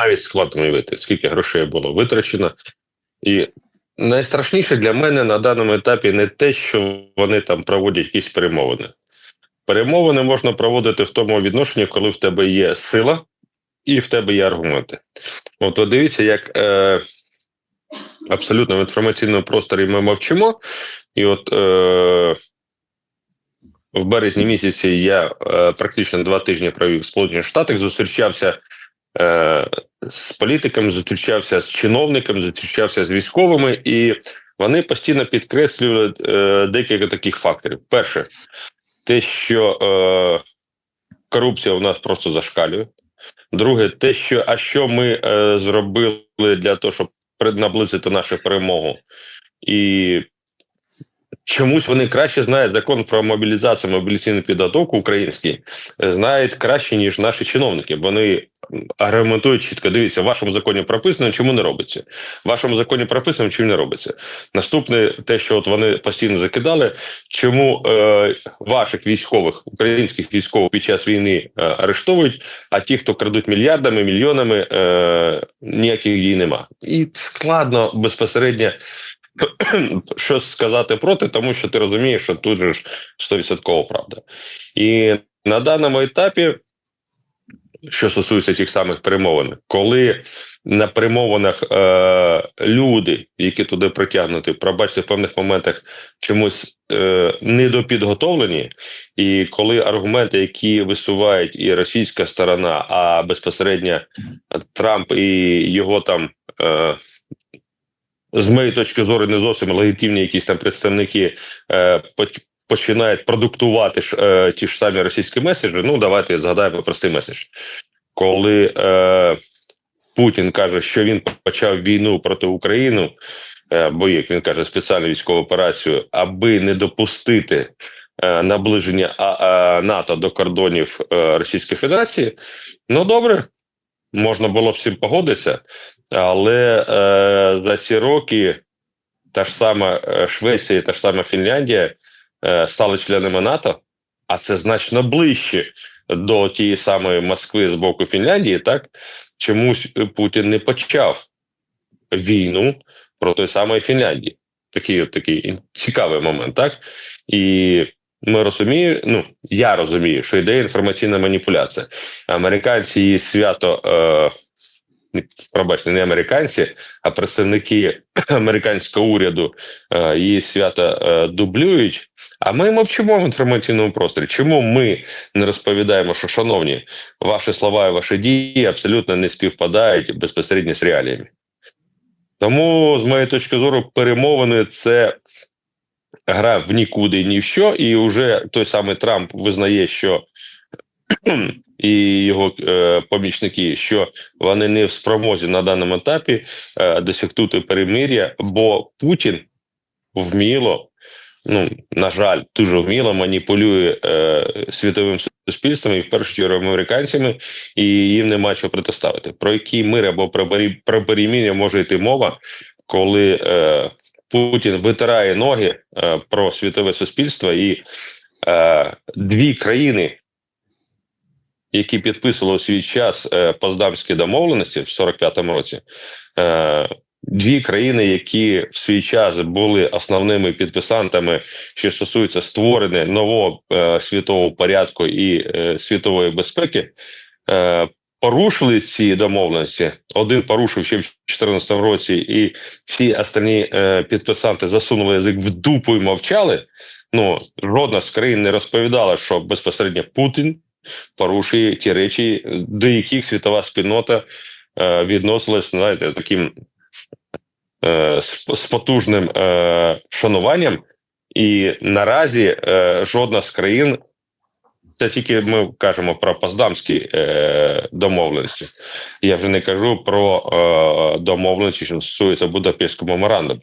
навіть складно уявити, скільки грошей було витрачено. І найстрашніше для мене на даному етапі не те, що вони там проводять якісь перемовини. Перемовини можна проводити в тому відношенні, коли в тебе є сила і в тебе є аргументи. От ви дивіться, як е, абсолютно в інформаційному просторі ми мовчимо, і от е, в березні місяці я е, практично два тижні провів в Сполучених Штатах, зустрічався е, з політиками, зустрічався з чиновниками, зустрічався з військовими, і вони постійно підкреслювали е, декілька таких факторів. Перше, те, що е, корупція у нас просто зашкалює. Друге, те, що а що ми е, зробили для того, щоб наблизити нашу перемогу, і чомусь вони краще знають закон про мобілізацію, мобілізаційну підготовку український, е, знають краще, ніж наші чиновники. Вони аргументують чітко. Дивіться, в вашому законі прописано, чому не робиться. В вашому законі прописано, чому не робиться. Наступне, те, що от вони постійно закидали, чому е, ваших військових, українських військових під час війни е, арештовують, а ті, хто крадуть мільярдами, мільйонами, е, ніяких дій нема. І складно безпосередньо щось сказати проти, тому що ти розумієш, що тут ж 100% правда. І на даному етапі, що стосується тих самих перемовин, коли на перемовинах е, люди, які туди притягнуті, пробачте, в певних моментах чомусь е, недопідготовлені, і коли аргументи, які висувають і російська сторона, а безпосередньо Трамп і його там. Е, з моєї точки зору не зовсім легітимні якісь там представники е, починають продуктувати ж, е, ті ж самі російські меседжі. Ну давайте згадаємо простий меседж. Коли е, Путін каже, що він почав війну проти України, е, бо як він каже, спеціальну військову операцію, аби не допустити е, наближення а, а, НАТО до кордонів е, Російської Федерації. Ну добре, можна було з погодитися, але е, за ці роки та ж сама е, Швеція, та ж сама Фінляндія е, стали членами НАТО, а це значно ближче до тієї самої Москви з боку Фінляндії. Так чомусь Путін не почав війну проти самої Фінляндії. Такий такий цікавий момент, так і ми розуміємо. Ну я розумію, що йде інформаційна маніпуляція. Американці її свято. Е, Пробачте, не американці, а представники американського уряду е, її свято е, дублюють. А ми мовчимо в інформаційному просторі. Чому ми не розповідаємо, що шановні, ваші слова і ваші дії абсолютно не співпадають безпосередньо з реаліями? Тому, з моєї точки зору, перемовини це гра в нікуди, ні в що, і вже той самий Трамп визнає, що і його е, помічники, що вони не в спромозі на даному етапі е, досягнути перемир'я, бо Путін вміло, ну на жаль, дуже вміло маніпулює е, світовим суспільством і в першу чергу американцями, і їм нема чого протиставити. Про який мир або про, пере- про перемир'я може йти мова, коли е, Путін витирає ноги е, про світове суспільство і е, дві країни які підписували у свій час е, Поздамські домовленості в 45-му році, е, дві країни, які в свій час були основними підписантами, що стосується створення нового е, світового порядку і е, світової безпеки, е, порушили ці домовленості. Один порушив ще в 2014 році, і всі остальні е, підписанти засунули язик в дупу і мовчали. Ну жодна з країн не розповідала, що безпосередньо Путін порушує ті речі, до яких світова спільнота е, відносилась, знаєте, таким е, з потужним е, шануванням, і наразі е, жодна з країн. Це тільки ми кажемо про Поздамські е, домовленості. Я вже не кажу про е, домовленості, що стосується Будапештського меморандуму.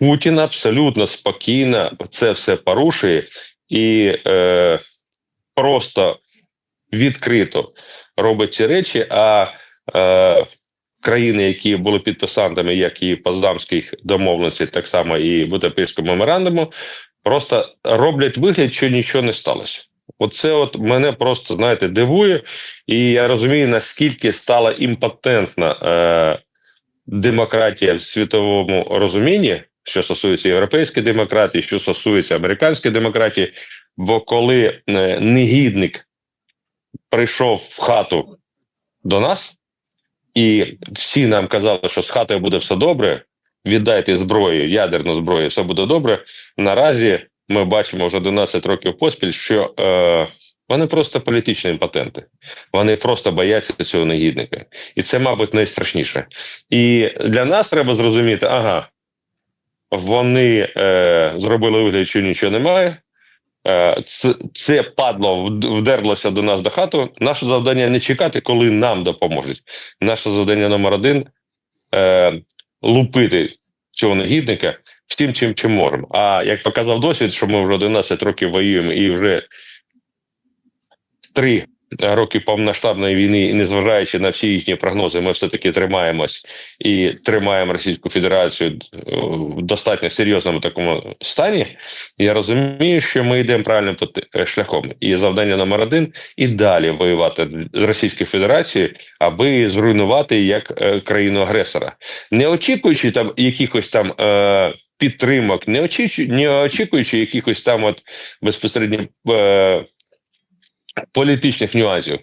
Путін абсолютно спокійно це все порушує і е, просто відкрито робить ці речі. А е, країни, які були підписантами, як і Поздамських домовленостей, так само і Будапештського меморандуму, просто роблять вигляд, що нічого не сталося. Оце от мене просто знаєте дивує, і я розумію, наскільки стала імпотентна е, демократія в світовому розумінні, що стосується європейської демократії, що стосується американської демократії. Бо коли е, негідник прийшов в хату до нас, і всі нам казали, що з хатою буде все добре, віддайте зброю, ядерну зброю, все буде добре. Наразі ми бачимо вже 11 років поспіль, що е, вони просто політичні імпотенти. Вони просто бояться цього негідника. І це, мабуть, найстрашніше. І для нас треба зрозуміти, ага, вони е, зробили вигляд, що нічого немає. Е, Це, це падло вдерлося до нас до хату. Наше завдання не чекати, коли нам допоможуть. Наше завдання номер один е, лупити цього негідника всім, чим чим можемо. А як показав досвід, що ми вже 11 років воюємо і вже три роки повномасштабної війни, і незважаючи на всі їхні прогнози, ми все таки тримаємось і тримаємо Російську Федерацію е, в достатньо серйозному такому стані. Я розумію, що ми йдемо правильним е, шляхом, і завдання номер один і далі воювати з Російською Федерацією, аби зруйнувати як е, країну агресора, не очікуючи там якихось там. Е, Підтримок, не очікуючи, не очікуючи якихось там от безпосередньо е, політичних нюансів.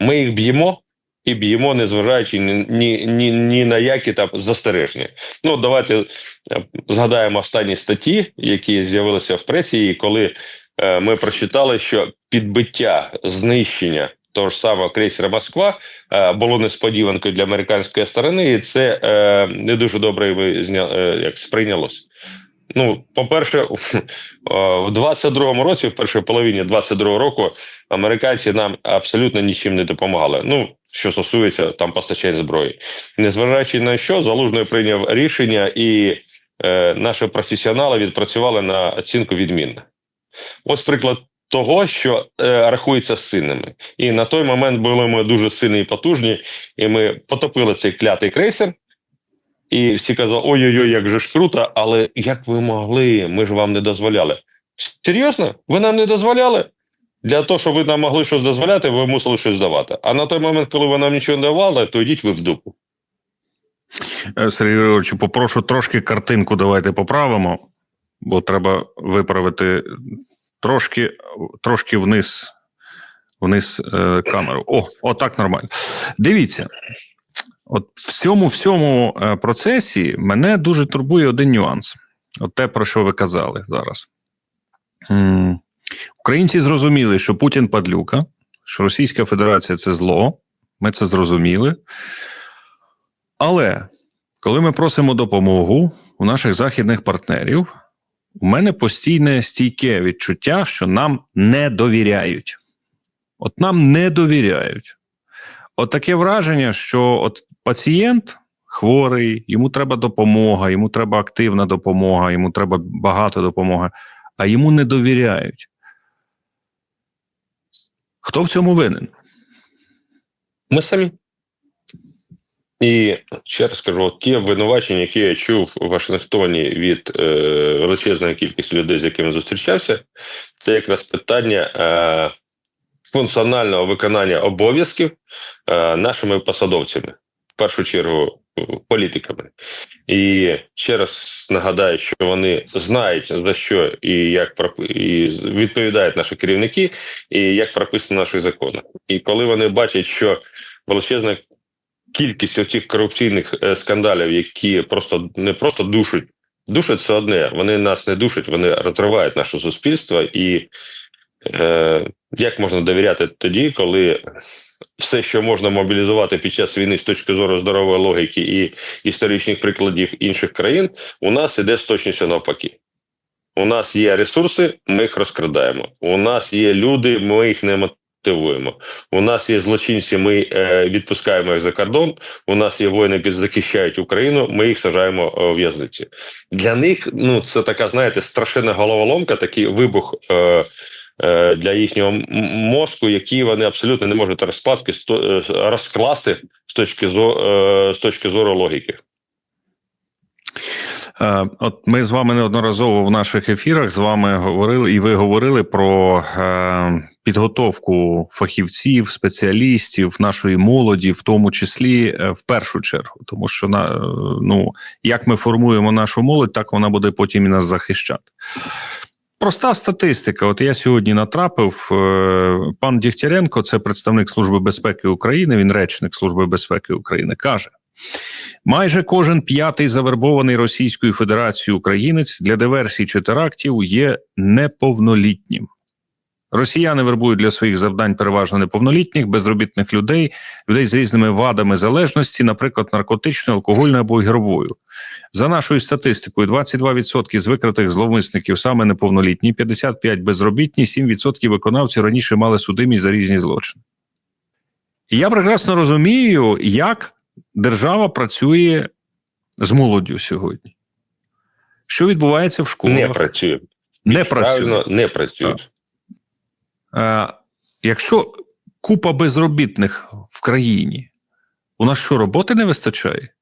Ми їх б'ємо і б'ємо, незважаючи ні, ні, ні, ні на які там застереження. Ну, давайте е, згадаємо останні статті, які з'явилися в пресі, і коли е, ми прочитали, що підбиття знищення того ж самого крейсера Москва е, було несподіванкою для американської сторони, і це е, не дуже добре е, як сприйнялось. Ну, по-перше, в 22-му році, в першій половині 22-го року, американці нам абсолютно нічим не допомагали. Ну, що стосується там постачання зброї, незважаючи на що, залужний прийняв рішення, і е, наші професіонали відпрацювали на оцінку відмінно. Ось приклад того, що е, рахується сильними. І на той момент були ми дуже сильні і потужні, і ми потопили цей клятий крейсер. І всі казали: ой-ой-ой, як же ж круто, але як ви могли? Ми ж вам не дозволяли. Серйозно? Ви нам не дозволяли? Для того, щоб ви нам могли щось дозволяти, ви мусили щось давати. А на той момент, коли ви нам нічого не давали, то йдіть ви в дупу. Е, Сергій Григорович, попрошу трошки картинку давайте поправимо, бо треба виправити трошки, трошки вниз, вниз е, камеру. О, отак нормально. Дивіться. От в цьому всьому е, процесі мене дуже турбує один нюанс. От те, про що ви казали зараз. М, Українці зрозуміли, що Путін падлюка, що Російська Федерація це зло. Ми це зрозуміли. Але коли ми просимо допомогу у наших західних партнерів, у мене постійне стійке відчуття, що нам не довіряють. От нам не довіряють. От таке враження, що от пацієнт хворий, йому треба допомога, йому треба активна допомога, йому треба багато допомоги, а йому не довіряють. Хто в цьому винен? Ми самі. І ще раз скажу: ті обвинувачення, які я чув у Вашингтоні від е, величезної кількості людей, з якими зустрічався, це якраз питання е, функціонального виконання обов'язків е, нашими посадовцями, в першу чергу е, політиками. І ще раз нагадаю, що вони знають за що і як пропи- і відповідають наші керівники, і як прописано в наших законах. І коли вони бачать, що величезна кількість цих корупційних е, скандалів, які просто не просто душать, душать це одне. Вони нас не душать, вони розривають наше суспільство. І е, як можна довіряти тоді, коли все, що можна мобілізувати під час війни з точки зору здорової логіки і історичних прикладів інших країн, у нас іде з точністю навпаки. У нас є ресурси, ми їх розкрадаємо. У нас є люди, ми їх не мотивуємо. У нас є злочинці, ми е, відпускаємо їх за кордон. У нас є воїни, які захищають Україну. Ми їх сажаємо е, в в'язниці. Для них ну це така, знаєте, страшенна головоломка, такий вибух. Е, Для їхнього мозку, які вони абсолютно не можуть розкладки розкласти з точки зору, з точки зору логіки. От ми з вами неодноразово в наших ефірах з вами говорили, і ви говорили про підготовку фахівців, спеціалістів, нашої молоді, в тому числі е, в першу чергу, тому що на е, ну як ми формуємо нашу молодь, так вона буде потім і нас захищати. Проста статистика. От я сьогодні натрапив. е, Пан Дігтяренко, це представник Служби безпеки України. Він речник Служби безпеки України, каже: майже кожен п'ятий завербований Російською Федерацією українець для диверсій чи терактів є неповнолітнім. Росіяни вербують для своїх завдань переважно неповнолітніх, безробітних людей, людей з різними вадами залежності, наприклад, наркотичною, алкогольною або ігровою. За нашою статистикою, 22% з викритих зловмисників саме неповнолітні, 55% безробітні, 7% виконавців раніше мали судимість за різні злочини. І я прекрасно розумію, як держава працює з молоддю сьогодні. Що відбувається в школах? Не працює. Не працює. Не працює. Е, якщо купа безробітних в країні, у нас що роботи не вистачає?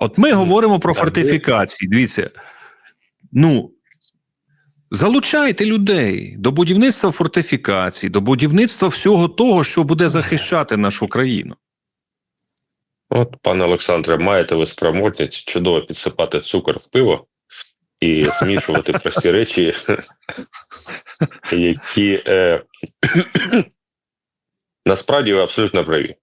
От ми говоримо про фортифікації. Дивіться, ну залучайте людей до будівництва фортифікацій, до будівництва всього того, що буде захищати нашу країну. От, пане Олександре, маєте ви спроможність чудово підсипати цукор в пиво і змішувати прості речі, які е, насправді ви абсолютно праві.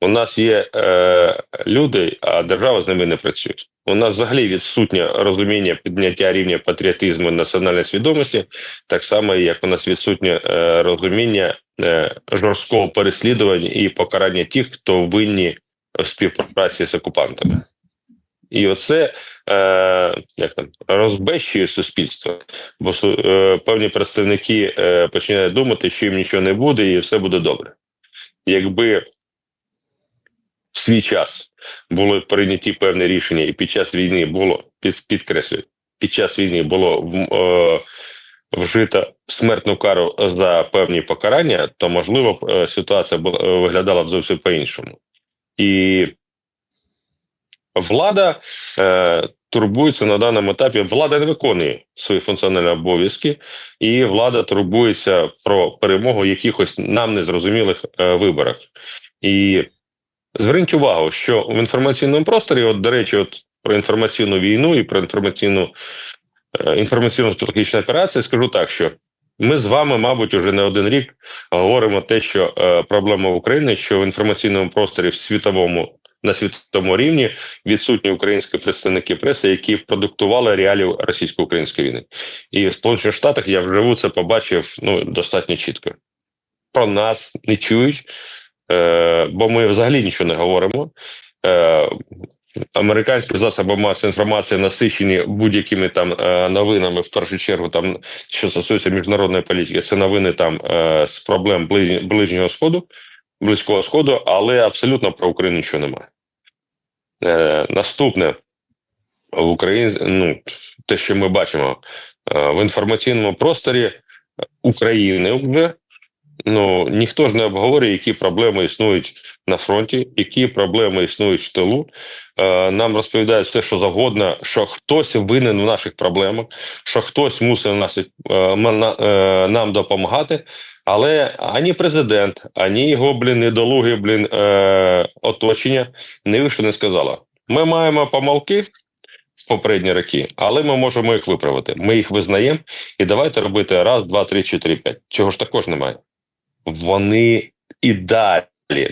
У нас є е, люди, а держава з ними не працює. У нас взагалі відсутнє розуміння підняття рівня патріотизму і національної свідомості, так само, як у нас відсутнє е, розуміння е, жорсткого переслідування і покарання тих, хто винні в співпраці з окупантами. І оце е, як там розбещує суспільство, бо е, певні представники е, починають думати, що їм нічого не буде, і все буде добре. Якби в свій час були прийняті певні рішення, і під час війни було під, підкреслюю, під час війни було е, вжито смертну кару за певні покарання, то можливо е, ситуація бу- е, виглядала б зовсім по-іншому. І влада е, турбується на даному етапі. Влада не виконує свої функціональні обов'язки, і влада турбується про перемогу якихось нам незрозумілих е, виборах. І зверніть увагу, що в інформаційному просторі, от до речі, от про інформаційну війну і про інформаційну е, інформаційну стратегічну операцію, скажу так, що ми з вами, мабуть, уже не один рік говоримо те, що е, проблема в Україні, що в інформаційному просторі в світовому на світовому рівні відсутні українські представники преси, які продуктували реалію російсько-української війни. І в Сполучених Штатах я вживу це побачив ну достатньо чітко. Про нас не чують, е, бо ми взагалі нічого не говоримо. Е, Американські засоби масової інформації насичені будь-якими там е, новинами, в першу чергу, там що стосується міжнародної політики, це новини там е, з проблем ближ- ближнього сходу, близького сходу, але абсолютно про Україну нічого немає. Е, наступне в Україні, ну те, що ми бачимо е, в інформаційному просторі України вже ну ніхто ж не обговорює, які проблеми існують на фронті, які проблеми існують в тилу. Е, нам розповідають все, що завгодно, що хтось винен в наших проблемах, що хтось мусить нас, е, е, нам допомагати. Але ані президент, ані його блін, недолуги, блін, е, оточення не вийшло, не сказала. Ми маємо помилки в попередні роки, але ми можемо їх виправити. Ми їх визнаємо, і давайте робити раз, два, три, чотири, п'ять. Чого ж також немає. Вони і далі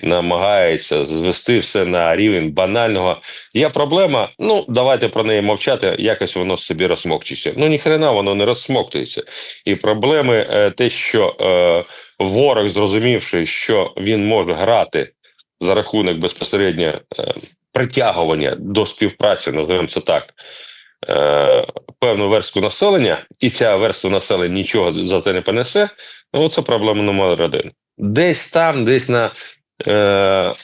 намагаються звести все на рівень банального. Є проблема. Ну давайте про неї мовчати. Якось воно собі розсмокчиться. Ну ніхрена воно не розсмоктується. І проблеми е, те, що е, ворог, зрозумівши, що він може грати за рахунок безпосередньо е, притягування до співпраці, називаємо це так. Е, певну верстку населення, і ця верстка населення нічого за це не понесе. Ну, це проблема номер один. Десь там, десь на е,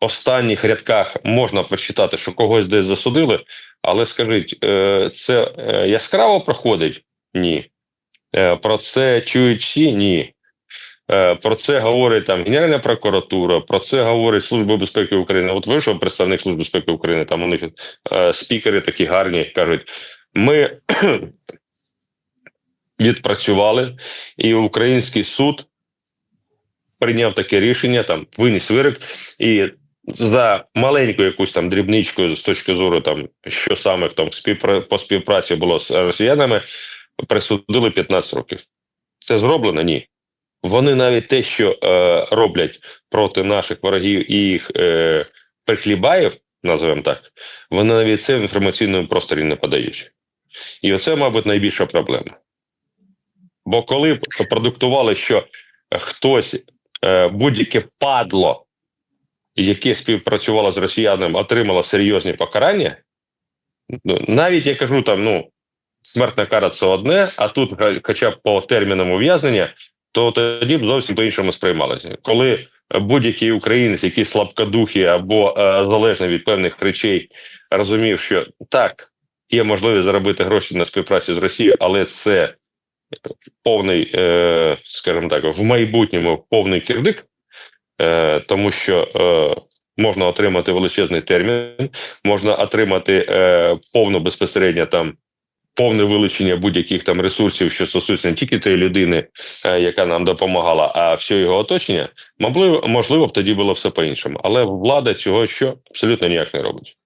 останніх рядках можна прочитати, що когось десь засудили, але скажіть, е, це е, яскраво проходить? Ні. Е, про це чують всі? Ні. Е, Про це говорить там Генеральна прокуратура, про це говорить Служба безпеки України. От вийшов представник Служби безпеки України, там у них е, спікери такі гарні кажуть: ми відпрацювали, і український суд прийняв таке рішення, там виніс вирок, і за маленьку якусь там дрібничку з точки зору, там що саме там по співпраці було з росіянами, присудили 15 років. Це зроблено? Ні. Вони навіть те, що е, роблять проти наших ворогів і їх е, прихлібаїв, називаємо так, вони навіть це в інформаційному просторі не подають. І оце, мабуть, найбільша проблема. Бо коли продуктували, що хтось, будь-яке падло, яке співпрацювало з росіянами, отримало серйозні покарання, ну, навіть я кажу там, ну, смертна кара це одне, а тут хоча б по термінам ув'язнення, то тоді б зовсім по-іншому сприймалося. Коли будь-який українець, який слабкодухий або е, залежний від певних речей, розумів, що так, є можливість заробити гроші на співпраці з Росією, але це повний, е, скажімо так, в майбутньому повний кирдик, е, тому що е, можна отримати величезний термін, можна отримати е, безпосередньо там. Повне вилучення будь-яких там ресурсів, що стосується не тільки тієї людини, е, яка нам допомагала, а всього його оточення, можливо, можливо, б тоді було все по-іншому. Але влада цього що абсолютно ніяк не робить.